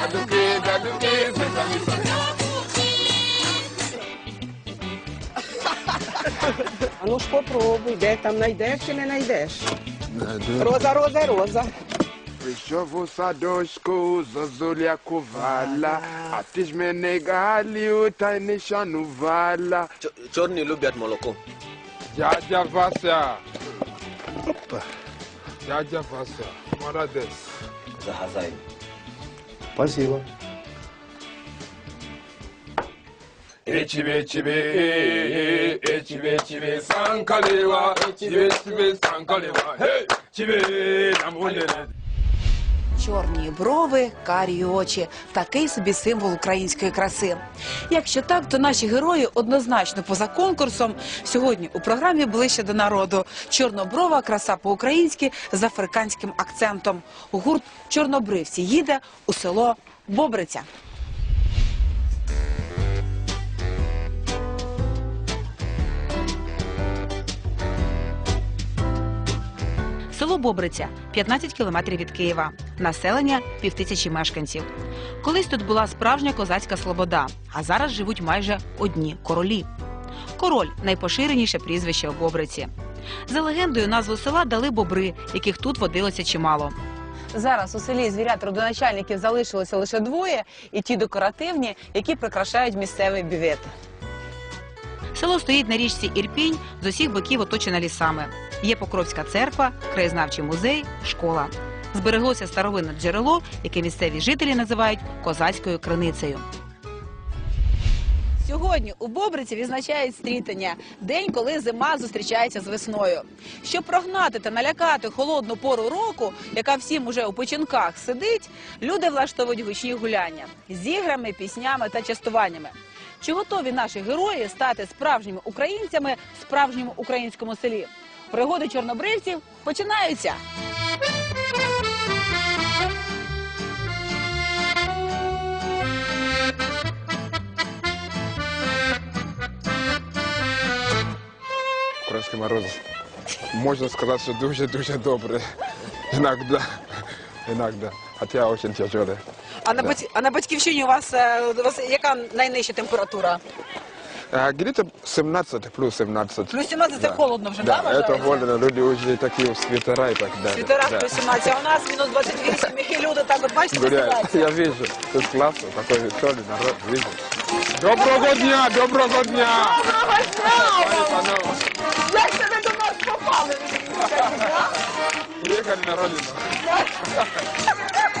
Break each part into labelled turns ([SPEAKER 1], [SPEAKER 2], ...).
[SPEAKER 1] бадуки, бадуки, зібралися.
[SPEAKER 2] А ну ж попробуй, де там знайдеш чи не знайдеш. Роза, роза, роза.
[SPEAKER 1] Прийшов у садочку, зозуля кувала, а ти ж мене галію та й не шанувала.
[SPEAKER 3] Чо- Чорні люблять молоко.
[SPEAKER 1] Дядя Вася. Дядя Вася, молодець.
[SPEAKER 3] Загазай.
[SPEAKER 4] Спасибо.
[SPEAKER 1] Ечіве, чіве, ечіве, чіве, санкалева, ечіве, чіве, санкалева, гей, чіве, намолене.
[SPEAKER 5] Чорні брови, карі очі такий собі символ української краси. Якщо так, то наші герої однозначно поза конкурсом сьогодні у програмі ближче до народу. Чорноброва краса по-українськи з африканським акцентом. Гурт Чорнобривці їде у село Бобриця. Село Бобриця 15 кілометрів від Києва. Населення півтисячі мешканців. Колись тут була справжня козацька слобода, а зараз живуть майже одні королі. Король найпоширеніше прізвище у Бобриці. За легендою, назву села дали бобри, яких тут водилося чимало. Зараз у селі звірят родоначальників залишилося лише двоє, і ті декоративні, які прикрашають місцевий бювет. Село стоїть на річці Ірпінь, з усіх боків оточене лісами. Є Покровська церква, краєзнавчий музей, школа. Збереглося старовинне джерело, яке місцеві жителі називають козацькою криницею. Сьогодні у Бобриці відзначають стрітання день, коли зима зустрічається з весною. Щоб прогнати та налякати холодну пору року, яка всім уже у починках сидить, люди влаштовують гучні гуляння з іграми, піснями та частуваннями. Чи готові наші герої стати справжніми українцями в справжньому українському селі? Пригоди чорнобривців починаються.
[SPEAKER 1] Український мороз. Можна сказати, що дуже-дуже добре. Іногда. Іногда. Хоча дуже тяжеле.
[SPEAKER 5] А на, бать- а на батьківщині у вас, е, у вас яка найнижча температура?
[SPEAKER 1] А, Где-то 17 плюс 17.
[SPEAKER 5] Плюс 17 це
[SPEAKER 1] Да.
[SPEAKER 5] холодно вже, да,
[SPEAKER 1] Да,
[SPEAKER 5] вважається?
[SPEAKER 1] это холодно. Люди уже такие в свитера и так далее.
[SPEAKER 5] Світера
[SPEAKER 1] Да.
[SPEAKER 5] плюс 17, а у нас мінус 28, і люди так от бачите,
[SPEAKER 1] Гуляют.
[SPEAKER 5] посідаються.
[SPEAKER 1] Я вижу. Это классно. Такой веселый народ. Вижу. Доброго дня, доброго дня! Пане, панове.
[SPEAKER 5] Як це ви до нас попали?
[SPEAKER 1] Приехали на родину.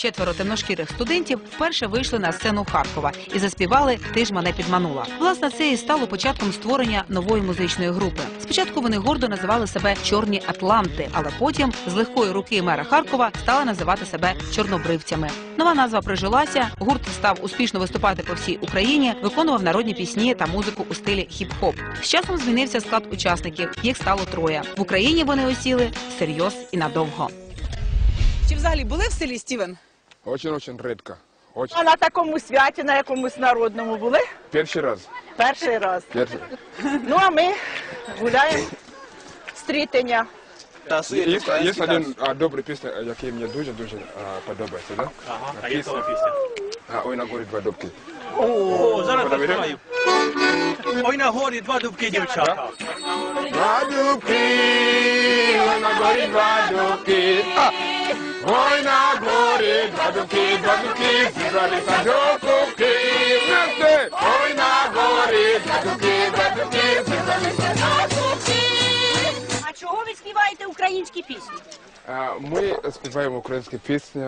[SPEAKER 5] четверо темношкірих студентів вперше вийшли на сцену Харкова і заспівали Ти ж мене підманула. Власне, це і стало початком створення нової музичної групи. Спочатку вони гордо називали себе Чорні Атланти, але потім з легкої руки мера Харкова стали називати себе чорнобривцями. Нова назва прижилася. Гурт став успішно виступати по всій Україні, виконував народні пісні та музику у стилі хіп-хоп. З часом змінився склад учасників. Їх стало троє. В Україні вони осіли серйоз і надовго. Чи взагалі були в селі Стівен?
[SPEAKER 1] Очень-очень редко. Очень.
[SPEAKER 6] А на такому святі, на якомусь народному були
[SPEAKER 1] Перший раз.
[SPEAKER 6] перший раз.
[SPEAKER 1] Перший.
[SPEAKER 6] Ну а ми гуляємо стрітення.
[SPEAKER 1] Є, є один а, добрий пісня, який мені дуже-дуже а, подобається, да?
[SPEAKER 7] Ага, а є того пісня?
[SPEAKER 1] А, ой, на горі два дубки.
[SPEAKER 7] О, зараз
[SPEAKER 1] Подивимо?
[SPEAKER 7] Ой, на горі два дубки, дівчата.
[SPEAKER 1] Два дубки, ой, на горі два дубки. А! Ой, на горі два дубки, два дубки, зібралися до кубки. Ой, на горі два дубки, два дубки, зібралися до кубки.
[SPEAKER 8] А чого ви співаєте українські пісні?
[SPEAKER 1] Ми співаємо українські пісні,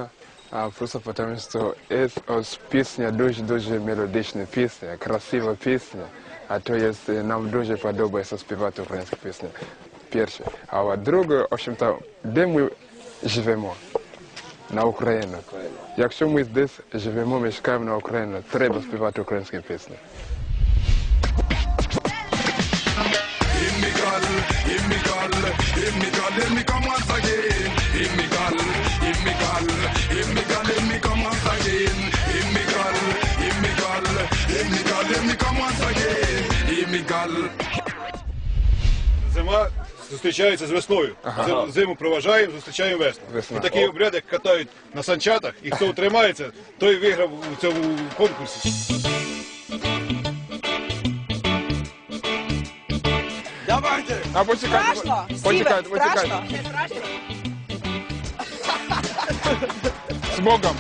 [SPEAKER 1] а, просто тому що це ось пісня дуже-дуже мелодична пісня, красива пісня. А то є, нам дуже подобається співати українські пісні. Перше. А друге, в общем-то, де ми живемо? на Україну. Якщо ми десь живемо, ми чекаємо на Україну, треба співати українські пісні.
[SPEAKER 9] Let me come once again. Зустрічається з весною. Зим- Зиму проважаємо, зустрічаємо весну.
[SPEAKER 1] Весна.
[SPEAKER 9] І такий обряд, як катають на санчатах, і хто утримається, той виграв у цьому конкурсі.
[SPEAKER 7] Давайте.
[SPEAKER 1] А почекайте,
[SPEAKER 6] Страшно?
[SPEAKER 1] почекайте,
[SPEAKER 6] Стівен,
[SPEAKER 1] почекайте.
[SPEAKER 6] страшно?
[SPEAKER 1] З Богом.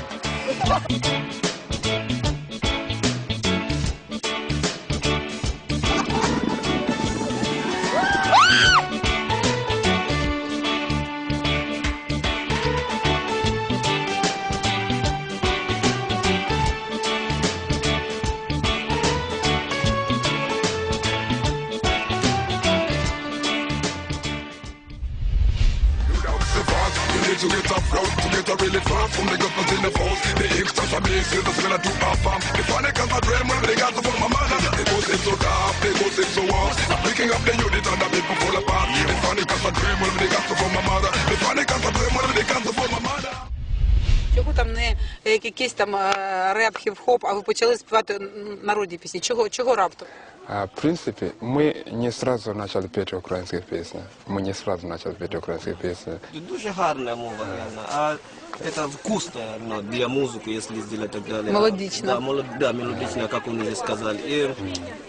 [SPEAKER 5] Чого там не як якийсь там е, реп, хіп-хоп, а ви почали співати народні пісні? Чого, чого раптом?
[SPEAKER 1] А, в принципе, мы не сразу начали петь украинские песни. Мы не сразу начали петь украинские песни.
[SPEAKER 3] Дуже гарна мова, реально. А это вкусно ну, для музыки, если сделать так далее.
[SPEAKER 5] Мелодично.
[SPEAKER 3] Да, молод- да, мелодично, как вы уже сказали. И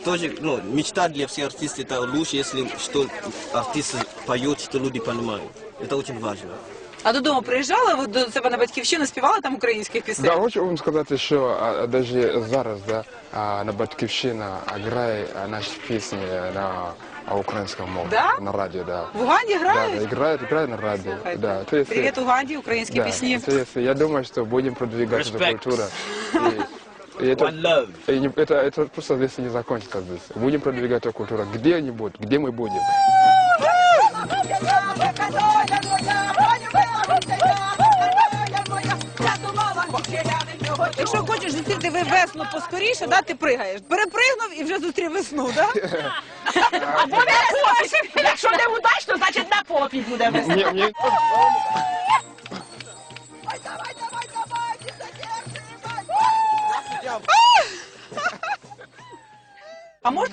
[SPEAKER 3] тоже, ну, мечта для всех артистов, это лучше, если что артисты поют, что люди понимают. Это очень важно.
[SPEAKER 5] А додому приїжджали, ви до себе на батьківщину співали там українських пісень?
[SPEAKER 1] Да, хочу вам сказати, що а, даже зараз да, а, на Батьківщина грає а, наші пісні на а, українському мові.
[SPEAKER 5] Да?
[SPEAKER 1] На радіо, да.
[SPEAKER 5] В Уганді
[SPEAKER 1] Да,
[SPEAKER 5] грають?
[SPEAKER 1] да, играет, играет на радио. Да, то есть,
[SPEAKER 5] Привіт, Уганді, українські
[SPEAKER 1] да,
[SPEAKER 5] пісні.
[SPEAKER 1] то есть, я думаю, что будем продвигать эту
[SPEAKER 3] Respect.
[SPEAKER 1] культуру. И, и это,
[SPEAKER 3] One love.
[SPEAKER 1] и не- это, это просто здесь не закончится здесь. Будем продвигать эту культуру где-нибудь, где мы будем.
[SPEAKER 5] Якщо хочеш зустріти ви весну поскоріше, да, ти пригаєш. Перепригнув і вже зустрів весну, да?
[SPEAKER 6] Або не хочеш. Якщо не удачно, значить на попі буде весна.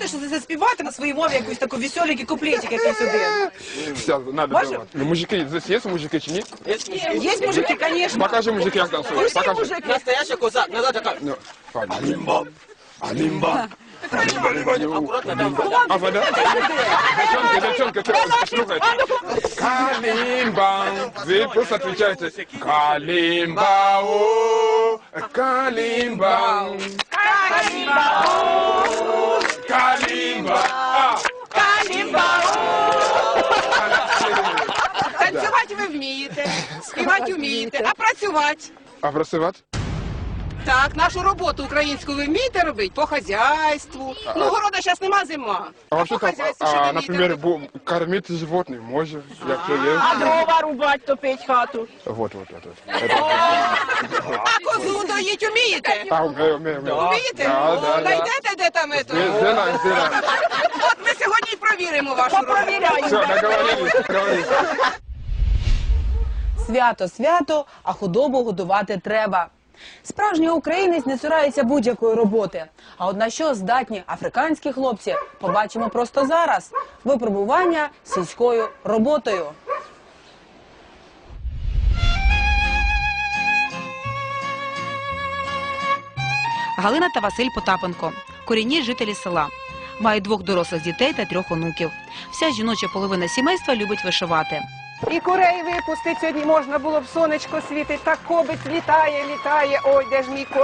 [SPEAKER 5] А можете щось заспівати на своїй мові якусь таку веселенький куплетик якийсь один?
[SPEAKER 1] Сейчас, надо
[SPEAKER 5] Можем?
[SPEAKER 1] делать. Ну, мужики, здесь есть мужики, чи нет?
[SPEAKER 5] Є мужики, звісно.
[SPEAKER 1] Покажи мужики, как танцуют. Покажи.
[SPEAKER 3] Настоящий козак, назад такая.
[SPEAKER 1] Ну, Алимба, Алимба. А вода? Девчонка, девчонка, ты слухайте. Калимба. Вы просто отвечаете. Калимба, о, Калимба. Калимба.
[SPEAKER 6] Танцювати ви вмієте, співати вмієте, а працювати.
[SPEAKER 1] А працювати?
[SPEAKER 6] Так, нашу роботу українську ви вмієте робити по хазяйству. Ну, города зараз нема зима.
[SPEAKER 1] А вообще
[SPEAKER 6] по
[SPEAKER 1] там,
[SPEAKER 6] хазяйству що ви
[SPEAKER 1] а,
[SPEAKER 6] вмієте
[SPEAKER 1] например,
[SPEAKER 6] робити?
[SPEAKER 1] бу- кормить животных можно, якщо є.
[SPEAKER 6] А дрова рубати, топить хату.
[SPEAKER 1] Вот, вот, вот. вот. Это-
[SPEAKER 6] А козу доїть вмієте?
[SPEAKER 1] А, умею, умею, умею.
[SPEAKER 6] Вмієте?
[SPEAKER 1] Да, да, да.
[SPEAKER 6] Найдете, де там?
[SPEAKER 1] Ми Сделаем, сделаем.
[SPEAKER 6] От ми сьогодні й провіримо вашу роботу.
[SPEAKER 1] Все, договорились, договорились.
[SPEAKER 5] Свято свято, а худобу годувати треба. Справжній українець не цурається будь-якої роботи. А от на що здатні африканські хлопці, побачимо просто зараз. Випробування сільською роботою. Галина та Василь Потапенко корінні жителі села. Мають двох дорослих дітей та трьох онуків. Вся жіноча половина сімейства любить вишивати.
[SPEAKER 2] І курей випустить сьогодні можна було б сонечко світить, так кобець літає, літає. Ой, де ж мій